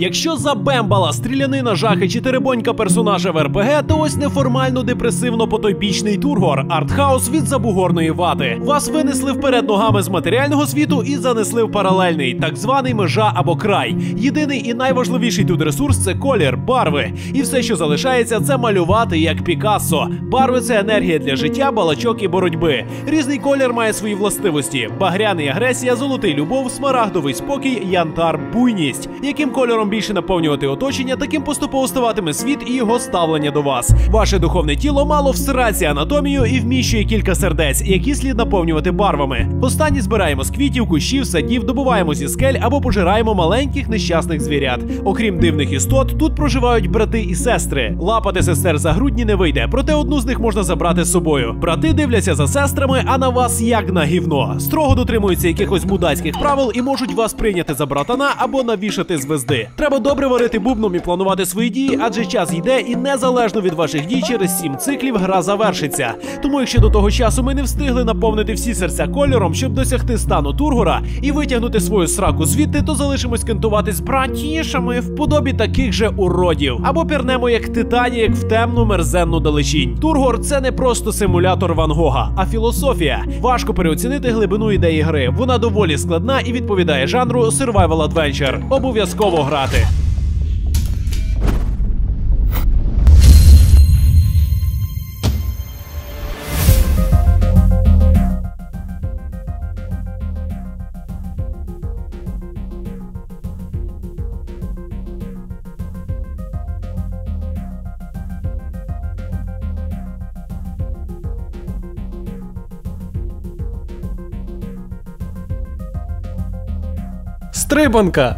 Якщо за бембала, стрілянина, жахи чи теребонька персонажа в РПГ, то ось неформально депресивно потойбічний тургор, артхаус від забугорної вати. Вас винесли вперед ногами з матеріального світу і занесли в паралельний, так званий межа або край. Єдиний і найважливіший тут ресурс це колір, барви. І все, що залишається, це малювати як Пікассо. Барви це енергія для життя, балачок і боротьби. Різний колір має свої властивості: багряний агресія, золотий любов, смарагдовий спокій, янтар, буйність. Яким кольором більше наповнювати оточення, таким поступово ставатиме світ і його ставлення до вас. Ваше духовне тіло мало всираці анатомію і вміщує кілька сердець, які слід наповнювати барвами. Останні збираємо з квітів, кущів, садів, добуваємо зі скель або пожираємо маленьких нещасних звірят. Окрім дивних істот, тут проживають брати і сестри. Лапати сестер за грудні не вийде, проте одну з них можна забрати з собою. Брати дивляться за сестрами, а на вас як на гівно. Строго дотримуються якихось мудацьких правил і можуть вас прийняти за братана або навішати звезди. Треба добре варити бубном і планувати свої дії, адже час йде, і незалежно від ваших дій, через сім циклів гра завершиться. Тому, якщо до того часу ми не встигли наповнити всі серця кольором, щоб досягти стану тургора і витягнути свою сраку звідти, то залишимось кентувати з братішами в подобі таких же уродів. Або пірнемо як титані, як в темну мерзенну далечінь. Тургор це не просто симулятор Ван Гога, а філософія. Важко переоцінити глибину ідеї гри. Вона доволі складна і відповідає жанру Survival Adventure. Обов'язково грати. Стрибанка!